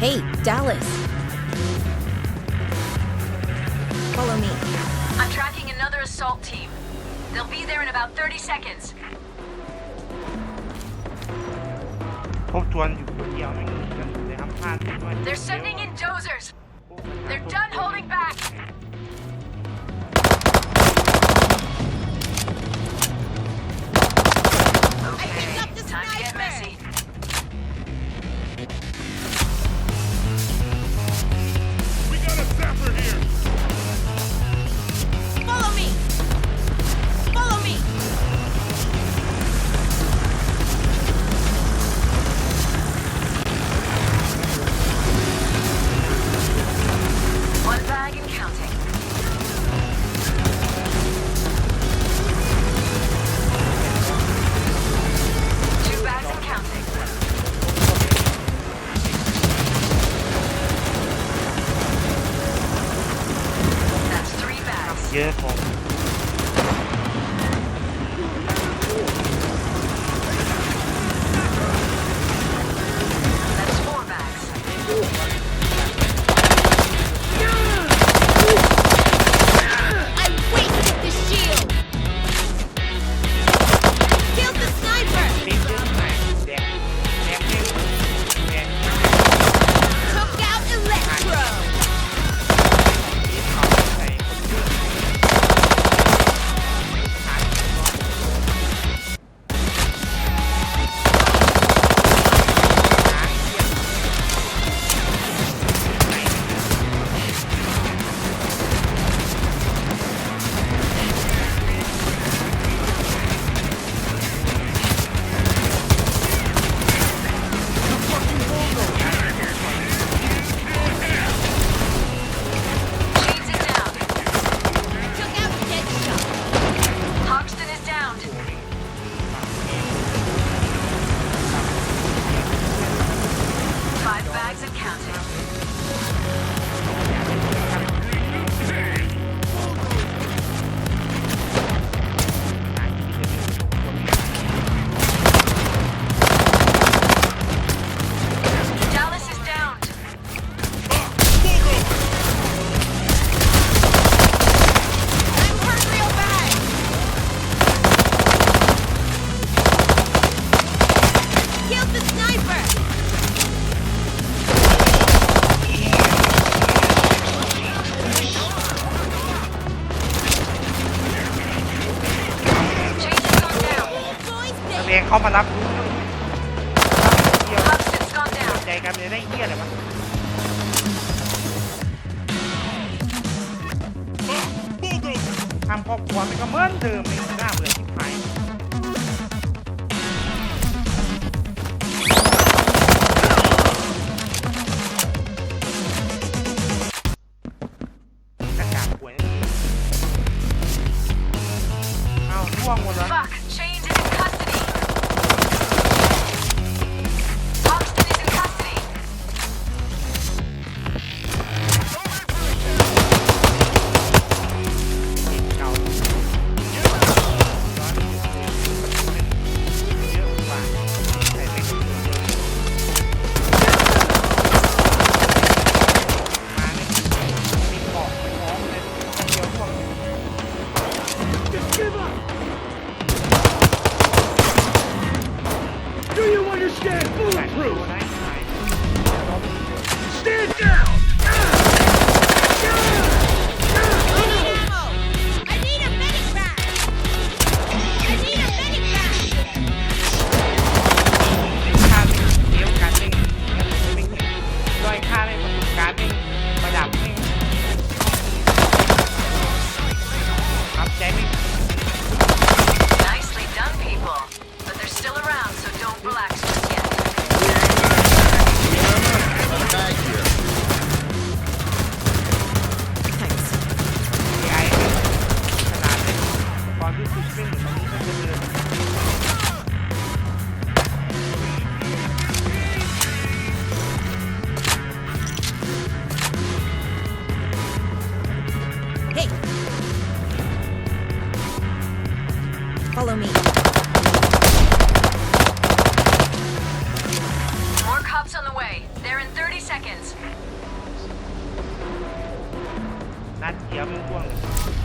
Hey, Dallas. Follow me. I'm tracking another assault team. They'll be there in about 30 seconds. They're sending in dozers. They're done holding back. Okay, time to get messy. fault. เรียนเข้ามารับรู้เดียว Hoxton's gone down. ใจกันเลยได้เหี้ยอะไรวะ Bulldozer. ทำครอบครัวมันก็เหมือนเดิมไม่น่าเบื่อที่หายกระจาดป่วยนั่นเองเอาล่วงหมดแล้ว Stand down! Jam uang.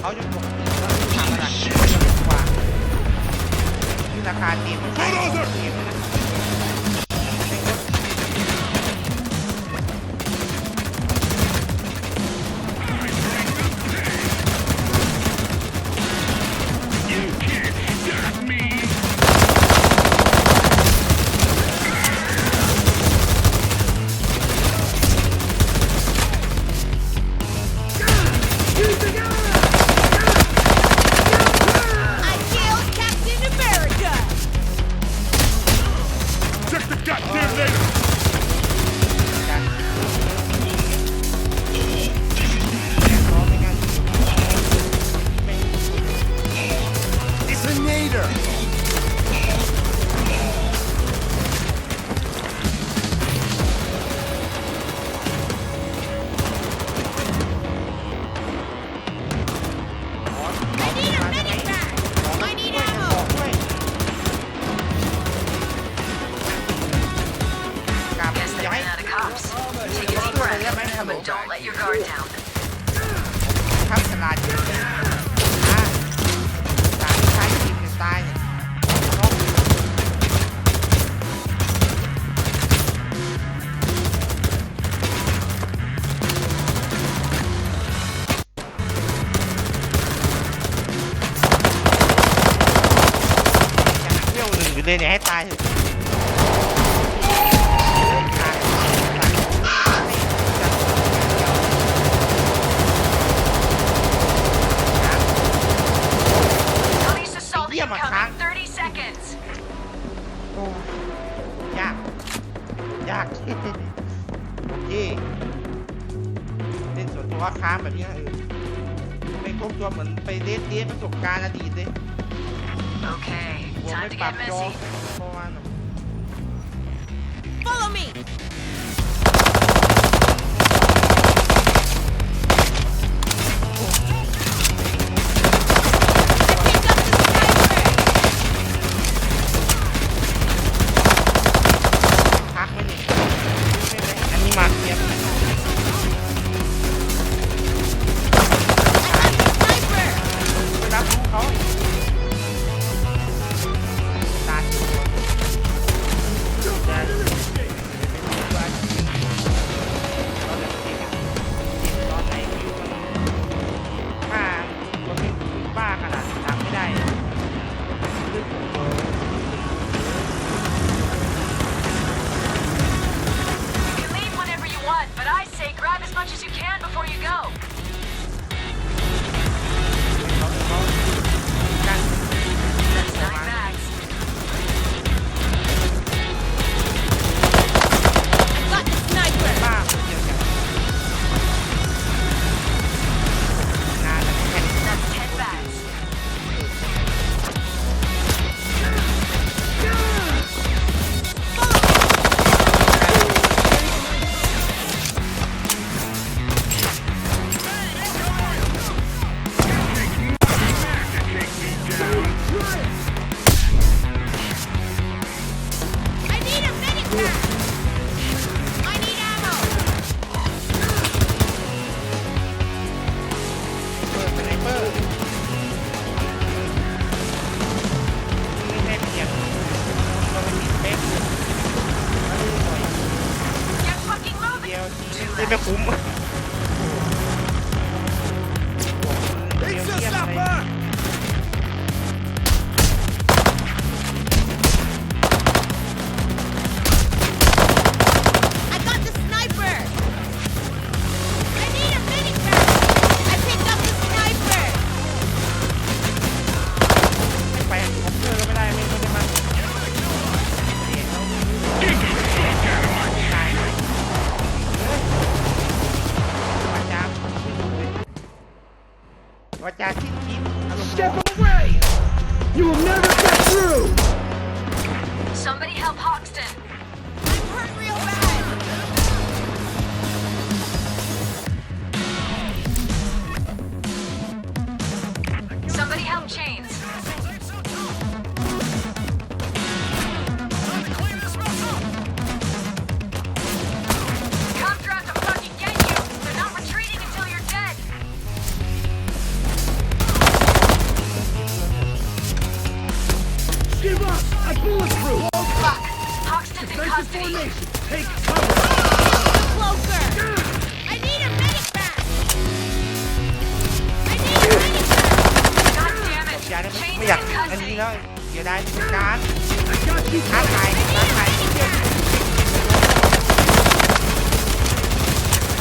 เขาอยู่ตรงนี้ทำอะไรบกว่าที่ราคาทีมไม่ใช่ทีมนะ your ครับฉลาดจริงๆะฉาดใช้ทีมอยู่ต้ยย่งเที่ยวหนึ่งอยู่เลยเนี่ยให้ตายเถอะ การอดีตดิโอเคผมไม่ปรับจอ 이메 고무 ยวาจาที่คิดอารมณ์ Step away! You will never Defensive custody. formation! Take cover! Closer! I need a medic bag! I need a medic bag! God damn it. อย่าได้ Chains ไม่ is อยาก in อันนี้ custody. แล้วเดี๋ยวได้ทุกการ I got you ท้า covered! ทายท้าทาย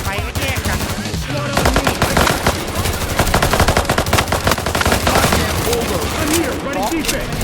ไปก็แยกกัน One on me! Over! I'm here, running defense!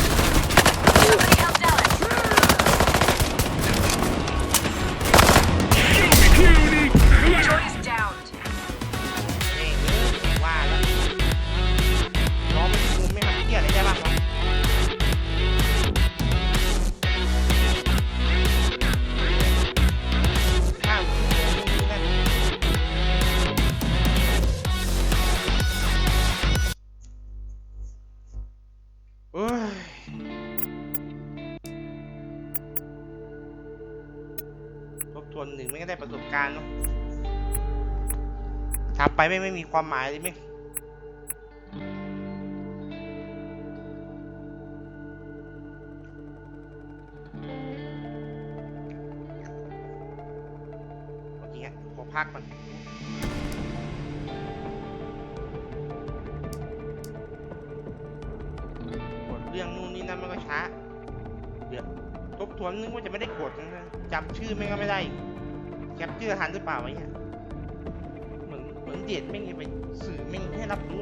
สบการณ์เนาะทำไปไม่ไม่มีความหมายเลยไม่โอเคฮะขอพักก่อนกดเรื่องนู่นนี่นั่นมันก็ช้า เดี๋ยวทบทวนนึกว่าจะไม่ได้กดนะจำชื่อไม่งก็ไม่ได้ แคปชื่อทันหรือเปล่าวะเนี่ยเหมือนเหมือนเดียดไม่งไปสื่อไม่งให้รับรู้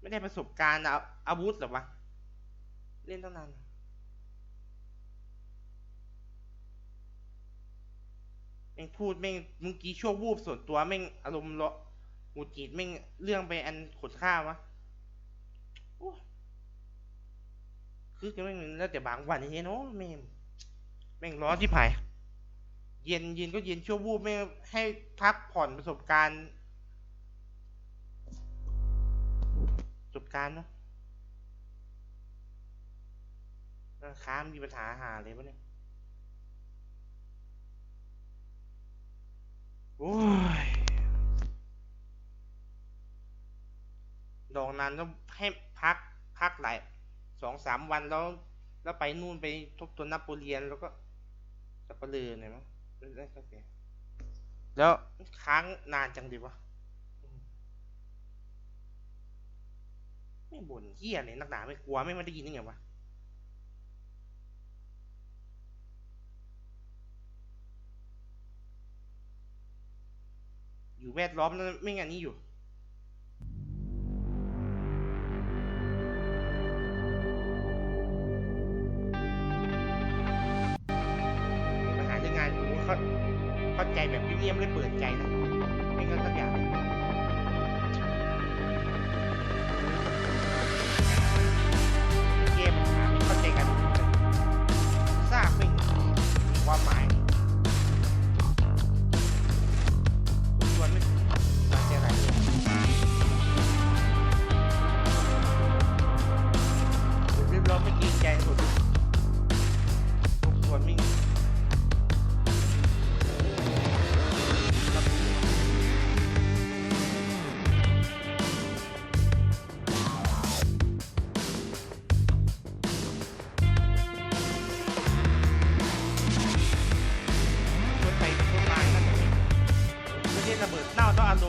ไม่ได้ประสบการณ์เอาอาวุธหรอวะ เล่นตั้งนานแม่งพูดแม่งเมื่อกี้ชั่ววูบส่วนตัวแม่งอารมณ์เลาะหงุดหงิดแม่งเรื่องไปอันขดข้าววะคือจะไม่งแล้วแต่บางวันนี่เนาะแม่งแม่งร้อนที่ผายเย็นเย็นก็เย็นชั่ววูบแม่งให้พักผ่อนประสบการณ์ประสบการณ์เนาะร้านค้ามีปัญหาหาเลยวะเนี่ยโอ้ย ดอกนั้นต้องให้พักพักหลายสองสามวันแล้ว แล้วไปนู่นไปทบทวนนโปเลียนแล้วก็สับปะเลอหน่ยมั้งได้ก็แก่แล้วค้างนานจังดีวะไม่บ่นเฮียเลยนักหนาไม่กลัวไม่มาได้ยินยังไงวะอยู่แวดล้อมนั้นไม่งั้นนี้อยู่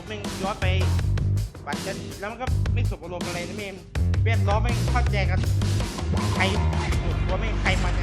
แม่งย้อนไปปัจจันแล้วมันก็ไม่สบอารมณ์อะไรนะเมมเวียดล้อมไม่เข้าใจกันใครหยุดตัวไม่ใครมัน